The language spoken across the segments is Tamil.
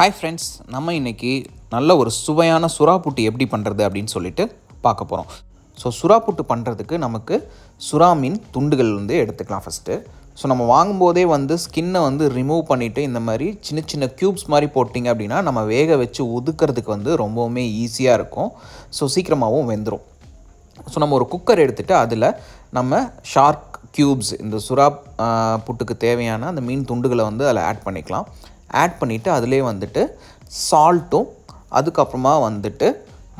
ஹாய் ஃப்ரெண்ட்ஸ் நம்ம இன்றைக்கி நல்ல ஒரு சுவையான சுறா புட்டு எப்படி பண்ணுறது அப்படின்னு சொல்லிட்டு பார்க்க போகிறோம் ஸோ சுறா புட்டு பண்ணுறதுக்கு நமக்கு சுறா மீன் துண்டுகள் வந்து எடுத்துக்கலாம் ஃபஸ்ட்டு ஸோ நம்ம வாங்கும்போதே வந்து ஸ்கின்னை வந்து ரிமூவ் பண்ணிவிட்டு இந்த மாதிரி சின்ன சின்ன க்யூப்ஸ் மாதிரி போட்டிங்க அப்படின்னா நம்ம வேக வச்சு ஒதுக்கிறதுக்கு வந்து ரொம்பவுமே ஈஸியாக இருக்கும். ஸோ சீக்கிரமாகவும் வெந்துடும் ஸோ நம்ம ஒரு குக்கர் எடுத்துகிட்டு அதில் நம்ம ஷார்க் க்யூப்ஸ் இந்த சுறா புட்டுக்கு தேவையான அந்த மீன் துண்டுகளை வந்து அதில் ஆட் பண்ணிக்கலாம். ஆட் பண்ணிவிட்டு அதிலே வந்துட்டு சால்ட்டும் அதுக்கப்புறமா வந்துட்டு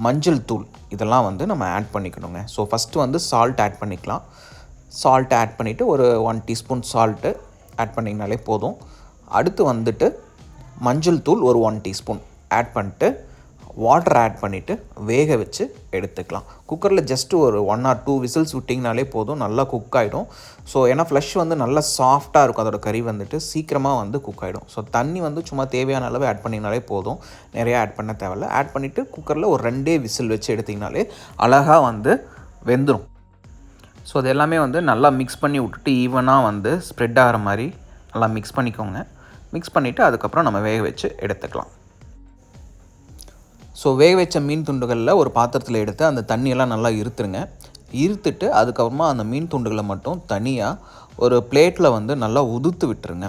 மஞ்சள் தூள். இதெல்லாம் வந்து நம்ம ஆட் பண்ணிக்கணுங்க. ஸோ ஃபஸ்ட்டு வந்து சால்ட் ஆட் பண்ணிக்கலாம். சால்ட் ஆட் பண்ணிவிட்டு ஒரு ஒன் டீஸ்பூன் சால்ட்டு ஆட் பண்ணிங்கனாலே போதும். அடுத்து வந்துட்டு மஞ்சள் தூள் ஒரு ஒன் டீஸ்பூன் ஆட் பண்ணிட்டு வாட்டர் ஆட் பண்ணிவிட்டு வேக வச்சு எடுத்துக்கலாம். குக்கரில் ஜஸ்ட் ஒரு ஒன் ஆர் டூ விசில்ஸ் விட்டிங்கனாலே போதும் நல்லா குக் ஆகிடும் ஸோ ஏன்னா ஃப்ளஷ் வந்து நல்லா சாஃப்டாக இருக்கும். அதோட கறி வந்துட்டு சீக்கிரமாக வந்து குக் ஆகிடும் ஸோ தண்ணி வந்து சும்மா தேவையான அளவு ஆட் பண்ணிங்கனாலே போதும். நிறையா ஆட் பண்ண தேவையில்ல. ஆட் பண்ணிவிட்டு குக்கரில் ஒரு ரெண்டே விசில் வச்சு எடுத்திங்கனாலே அழகாக வந்து வெந்துடும் ஸோ அது எல்லாமே வந்து நல்லா மிக்ஸ் பண்ணி விட்டுட்டு ஈவனாக வந்து ஸ்ப்ரெட் ஆகிற மாதிரி நல்லா மிக்ஸ் பண்ணிக்கோங்க. மிக்ஸ் பண்ணிவிட்டு அதுக்கப்புறம் நம்ம வேக வச்சு எடுத்துக்கலாம். ஸோ வேக வச்ச மீன் துண்டுகளில் ஒரு பாத்திரத்தில் எடுத்து அந்த தண்ணியெல்லாம் நல்லா இருத்துருங்க. இருத்துட்டு அதுக்கப்புறமா அந்த மீன் துண்டுகளை மட்டும் தனியாக ஒரு பிளேட்டில் வந்து நல்லா உதுத்து விட்டுருங்க.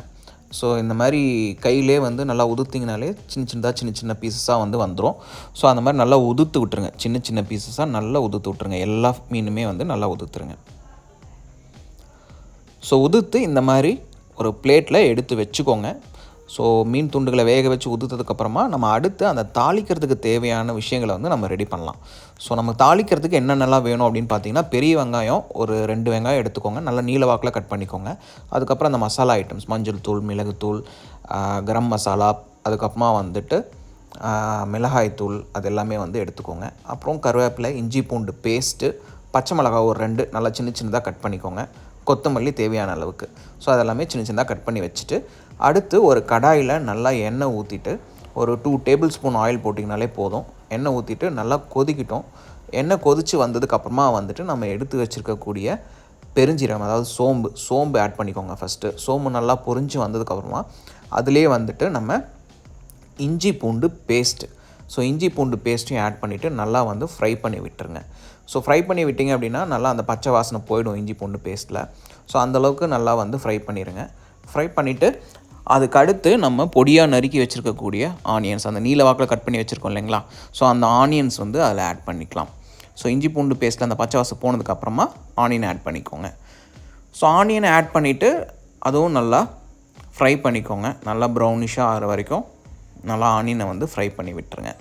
ஸோ இந்த மாதிரி கையிலே வந்து நல்லா உதுத்திங்கனாலே சின்ன சின்னதாக சின்ன சின்ன பீசஸாக வந்து வந்துடும் ஸோ அந்த மாதிரி நல்லா உதுத்து விட்டுருங்க. சின்ன சின்ன பீசஸாக நல்லா உதுத்து விட்டுருங்க. எல்லா மீனுமே வந்து நல்லா உதுத்துருங்க. ஸோ உதுத்து இந்த மாதிரி ஒரு பிளேட்டில் எடுத்து வச்சுக்கோங்க. ஸோ மீன் துண்டுகளை வேக வச்சு உதுத்ததுக்கப்புறமா நம்ம அடுத்து அந்த தாளிக்கிறதுக்கு தேவையான விஷயங்களை வந்து நம்ம ரெடி பண்ணலாம். ஸோ நம்ம தாளிக்கிறதுக்கு என்னென்னலாம் வேணும் அப்படின்னு பார்த்தீங்கன்னா பெரிய வெங்காயம் ஒரு ரெண்டு வெங்காயம் எடுத்துக்கோங்க. நல்லா நீல வாக்கில் கட் பண்ணிக்கோங்க. அதுக்கப்புறம் அந்த மசாலா ஐட்டம்ஸ் மஞ்சள் தூள் மிளகுத்தூள் கரம் மசாலா அதுக்கப்புறமா வந்துட்டு மிளகாய் மிளகாய்த்தூள் அது எல்லாமே வந்து எடுத்துக்கோங்க. அப்புறம் கருவேப்பிலை இஞ்சி பூண்டு பேஸ்ட்டு பச்சை மிளகாய் ஒரு ரெண்டு நல்லா சின்ன சின்னதாக கட் பண்ணிக்கோங்க. கொத்தமல்லி தேவையான அளவுக்கு. ஸோ அதெல்லாமே சின்ன சின்னதாக கட் பண்ணி வச்சுட்டு அடுத்து ஒரு கடாயில் நல்லா எண்ணெய் ஊற்றிட்டு ஒரு டூ டேபிள் ஸ்பூன் ஆயில் போட்டிங்கனாலே போதும். எண்ணெய் ஊற்றிட்டு நல்லா கொதிக்கிட்டோம். எண்ணெய் கொதித்து வந்ததுக்கப்புறமா வந்துட்டு நம்ம எடுத்து வச்சுருக்கக்கூடிய பெருஞ்சீரகம் அதாவது சோம்பு சோம்பு ஆட் பண்ணிக்கோங்க ஃபஸ்ட்டு சோம்பு நல்லா பொரிஞ்சு வந்ததுக்கப்புறமா அதிலே வந்துட்டு நம்ம இஞ்சி பூண்டு பேஸ்ட்டு ஸோ இஞ்சி பூண்டு பேஸ்ட்டையும் ஆட் பண்ணிவிட்டு நல்லா வந்து ஃப்ரை பண்ணி விட்டுருங்க. ஸோ ஃப்ரை பண்ணி விட்டிங்க அப்படின்னா நல்லா அந்த பச்சை வாசனை போயிடும் இஞ்சி பூண்டு பேஸ்ட்டில் ஸோ அந்தளவுக்கு நல்லா வந்து ஃப்ரை பண்ணிடுங்க ஃப்ரை பண்ணிவிட்டு அதுக்கு அடுத்து நம்ம பொடியாக நறுக்கி வச்சுருக்கக்கூடிய ஆனியன்ஸ். அந்த நீல வாக்கில் கட் பண்ணி வச்சுருக்கோம் இல்லைங்களா? ஸோ அந்த ஆனியன்ஸ் வந்து அதில் ஆட் பண்ணிக்கலாம். ஸோ இஞ்சி பூண்டு பேஸ்ட்டில் அந்த பச்சை வாசம் போனதுக்கப்புறமா ஆனியன் ஆட் பண்ணிக்கோங்க. ஸோ ஆனியனை ஆட் பண்ணிவிட்டு அதுவும் நல்லா ஃப்ரை பண்ணிக்கோங்க. நல்லா ப்ரௌனிஷாக ஆகிற வரைக்கும் நல்லா ஆனியனை வந்து ஃப்ரை பண்ணி விட்டுருங்க.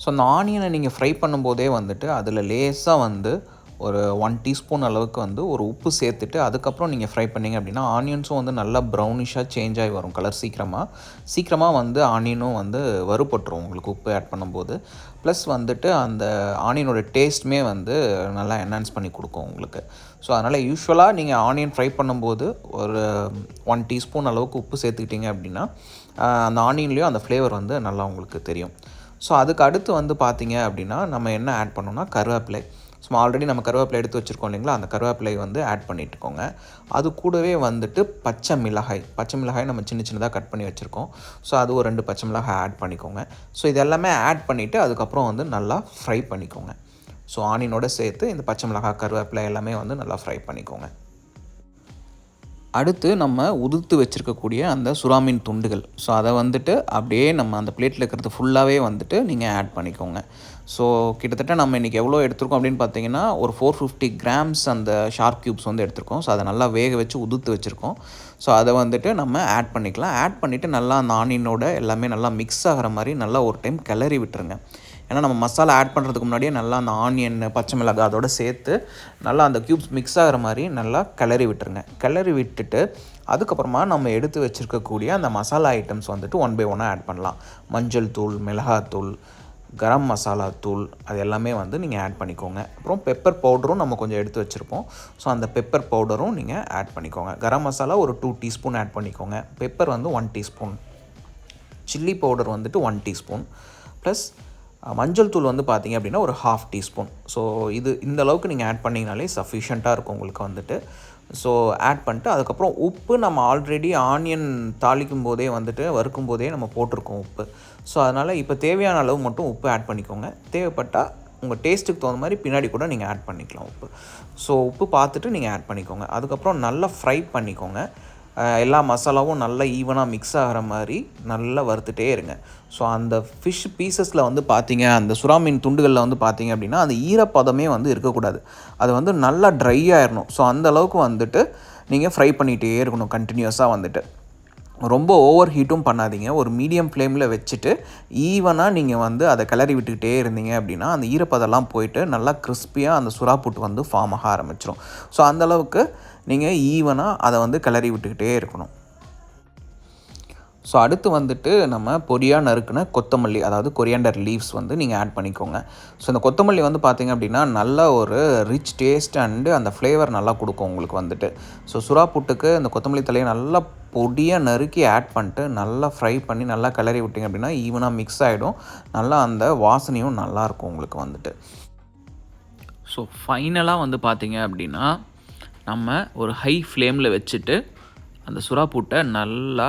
ஸோ அந்த ஆனியனை நீங்கள் ஃப்ரை பண்ணும்போதே வந்துட்டு அதில் லேசாக வந்து ஒரு ஒன் டீஸ்பூன் அளவுக்கு வந்து ஒரு உப்பு சேர்த்துட்டு அதுக்கப்புறம் நீங்கள் ஃப்ரை பண்ணீங்க அப்படின்னா ஆனியன்ஸும் வந்து நல்லா ப்ரௌனிஷாக சேஞ்ச் ஆகி வரும் கலர் சீக்கிரமாக சீக்கிரமாக வந்து ஆனியனும் வந்து வறுபட்டுரும் உங்களுக்கு உப்பு ஆட் பண்ணும்போது. ப்ளஸ் வந்துட்டு அந்த ஆனியனோட டேஸ்ட்டுமே வந்து நல்லா என்ஹான்ஸ் பண்ணி கொடுக்கும் உங்களுக்கு. ஸோ அதனால் யூஸ்வலாக நீங்கள் ஆனியன் ஃப்ரை பண்ணும்போது ஒரு ஒன் டீஸ்பூன் அளவுக்கு உப்பு சேர்த்துக்கிட்டிங்க அப்படின்னா அந்த ஆனியன்லேயும் அந்த ஃப்ளேவர் வந்து நல்லா உங்களுக்கு தெரியும். ஸோ அதுக்கு அடுத்து வந்து பார்த்தீங்க அப்படின்னா நம்ம என்ன ஆட் பண்ணோம்னா கருவேப்பிலை. ஸோ ஆல்ரெடி நம்ம கருவேப்பிலை எடுத்து வச்சுருக்கோம் இல்லைங்களா? அந்த கருவேப்பிலை வந்து ஆட் பண்ணிட்டுக்கோங்க. அது கூடவே வந்துட்டு பச்சை மிளகாய் பச்சை மிளகாய் நம்ம சின்ன சின்னதாக கட் பண்ணி வச்சுருக்கோம். ஸோ அது ஒரு ரெண்டு பச்சை மிளகாய் ஆட் பண்ணிக்கோங்க. ஸோ இது எல்லாமே ஆட் பண்ணிவிட்டு அதுக்கப்புறம் வந்து நல்லா ஃப்ரை பண்ணிக்கோங்க. ஸோ ஆனியனோட சேர்த்து இந்த பச்சை மிளகாய் கருவேப்பிலை எல்லாமே வந்து நல்லா ஃப்ரை பண்ணிக்கோங்க. அடுத்து நம்ம உதிர்த்து வச்சுருக்கக்கூடிய அந்த சுறாமீன் துண்டுகள். ஸோ அதை வந்துட்டு அப்படியே நம்ம அந்த பிளேட்டில் இருக்கிறது ஃபுல்லாகவே வந்துட்டு நீங்கள் ஆட் பண்ணிக்கோங்க. ஸோ கிட்டத்தட்ட நம்ம இன்றைக்கி எவ்வளோ எடுத்திருக்கோம் அப்படின்னு பார்த்தீங்கன்னா ஒரு ஃபோர் ஃபிஃப்டி கிராம்ஸ் அந்த ஷார்க் க்யூப்ஸ் வந்து எடுத்திருக்கோம். ஸோ அதை நல்லா வேக வச்சு உதுத்து வச்சுருக்கோம். ஸோ அதை வந்துட்டு நம்ம ஆட் பண்ணிக்கலாம். ஆட் பண்ணிவிட்டு நல்லா அந்த ஆனியனோட எல்லாமே நல்லா மிக்ஸ் ஆகிற மாதிரி நல்லா ஒரு டைம் கிளறி விட்டுருங்க. ஏன்னா நம்ம மசாலா ஆட் பண்ணுறதுக்கு முன்னாடியே நல்லா அந்த ஆனியன் பச்சை மிளகாய் அதோட சேர்த்து நல்லா அந்த க்யூப்ஸ் மிக்ஸ் ஆகிற மாதிரி நல்லா கிளறி விட்டுருங்க. கிளறி விட்டுட்டு அதுக்கப்புறமா நம்ம எடுத்து வச்சுருக்கக்கூடிய அந்த மசாலா ஐட்டம்ஸ் வந்துட்டு ஒன் பை ஒன்னாக ஆட் பண்ணலாம். மஞ்சள் தூள் மிளகாத்தூள் கரம் மசாலா தூள் அது எல்லாமே வந்து நீங்கள் ஆட் பண்ணிக்கோங்க. அப்புறம் பெப்பர் பவுடரும் நம்ம கொஞ்சம் எடுத்து வச்சுருப்போம். ஸோ அந்த பெப்பர் பவுடரும் நீங்கள் ஆட் பண்ணிக்கோங்க. கரம் மசாலா ஒரு டூ டீஸ்பூன் ஆட் பண்ணிக்கோங்க. பெப்பர் வந்து ஒன் டீஸ்பூன் சில்லி பவுடர் வந்துட்டு ஒன் டீஸ்பூன் ப்ளஸ் மஞ்சள் தூள் வந்து பார்த்திங்க அப்படின்னா ஒரு ஹாஃப் டீஸ்பூன் ஸோ இது இந்த அளவுக்கு நீங்கள் ஆட் பண்ணிங்கனாலே சஃபிஷியண்ட்டாக இருக்கும் உங்களுக்கு வந்துட்டு. ஸோ ஆட் பண்ணிட்டு அதுக்கப்புறம் உப்பு நம்ம ஆல்ரெடி ஆனியன் தாளிக்கும் போதே வந்துட்டு வறுக்கும் போதே நம்ம போட்டிருக்கோம் உப்பு. ஸோ அதனால் இப்போ தேவையான அளவு மட்டும் உப்பு ஆட் பண்ணிக்கோங்க. தேவைப்பட்டால் உங்கள் டேஸ்ட்டுக்கு தகுந்த மாதிரி பின்னாடி கூட நீங்கள் ஆட் பண்ணிக்கலாம் உப்பு. ஸோ உப்பு பார்த்துட்டு நீங்கள் ஆட் பண்ணிக்கோங்க. அதுக்கப்புறம் நல்லா ஃப்ரை பண்ணிக்கோங்க. எல்லா மசாலாவும் நல்லா ஈவனாக மிக்ஸ் ஆகிற மாதிரி நல்லா வறுத்துட்டே இருங்க. ஸோ அந்த ஃபிஷ் பீசஸில் வந்து பார்த்தீங்க அந்த சுறா மீன் துண்டுகளில் வந்து பார்த்தீங்க அப்படின்னா அந்த ஈரப்பதமே வந்து இருக்கக்கூடாது. அது வந்து நல்லா ட்ரை ஆயிடணும் ஸோ அந்த அளவுக்கு வந்துட்டு நீங்கள் ஃப்ரை பண்ணிகிட்டே இருக்கணும் கண்டினியூஸாக வந்துட்டு. ரொம்ப ஓவர் ஹீட்டும் பண்ணாதீங்க. ஒரு மீடியம் ஃப்ளேமில் வச்சுட்டு ஈவனாக நீங்கள் வந்து அதை கிளறி விட்டுக்கிட்டே இருந்தீங்க அப்படின்னா அந்த ஈரப்பதெல்லாம் போயிட்டு நல்லா கிறிஸ்பியாக அந்த சுறா புட்டு வந்து ஃபார்ம் ஆக ஆரம்பிச்சிடும் ஸோ அந்தளவுக்கு நீங்கள் ஈவனாக அதை வந்து கிளறி விட்டுக்கிட்டே இருக்கணும். ஸோ அடுத்து வந்துட்டு நம்ம பொரியா நறுக்குன கொத்தமல்லி அதாவது கொரியாண்டர் லீவ்ஸ் வந்து நீங்கள் ஆட் பண்ணிக்கோங்க. ஸோ இந்த கொத்தமல்லி வந்து பார்த்திங்க அப்படின்னா நல்ல ஒரு ரிச் டேஸ்ட் அண்டு அந்த ஃப்ளேவர் நல்லா கொடுக்கும் உங்களுக்கு வந்துட்டு. ஸோ சுறா புட்டுக்கு இந்த கொத்தமல்லி தலையை நல்லா பொடியாக நறுக்கி ஆட் பண்ணிட்டு நல்லா ஃப்ரை பண்ணி நல்லா கிளறி விட்டிங்க அப்படின்னா ஈவனாக மிக்ஸ் ஆகிடும் நல்லா அந்த வாசனையும் நல்லாயிருக்கும் உங்களுக்கு வந்துட்டு. ஸோ ஃபைனலாக வந்து பார்த்திங்க அப்படின்னா நம்ம ஒரு ஹை ஃப்ளேமில் வச்சுட்டு அந்த சுறா பூட்டை நல்லா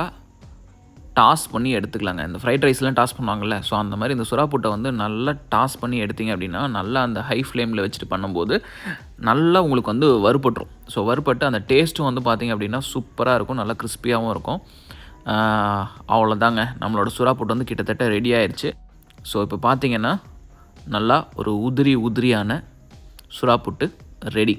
டாஸ் பண்ணி எடுத்துக்கலாங்க. இந்த ஃப்ரைட் ரைஸ்லாம் டாஸ் பண்ணுவாங்கள்ல ஸோ அந்த மாதிரி இந்த சுறா பூட்டை வந்து நல்லா டாஸ் பண்ணி எடுத்தீங்க அப்படின்னா நல்லா அந்த ஹை ஃப்ளேமில் வச்சுட்டு பண்ணும்போது நல்லா உங்களுக்கு வந்து வறுபட்டுரும். ஸோ வறுபட்டு அந்த டேஸ்ட்டும் வந்து பார்த்தீங்க அப்படின்னா சூப்பராக இருக்கும் நல்லா கிறிஸ்பியாகவும் இருக்கும். அவ்வளோதாங்க நம்மளோட சுறா புட்டு வந்து கிட்டத்தட்ட ரெடி ஆயிடுச்சு ஸோ இப்போ பார்த்தீங்கன்னா நல்லா ஒரு உதிரி உதிரியான சுறா புட்டு ரெடி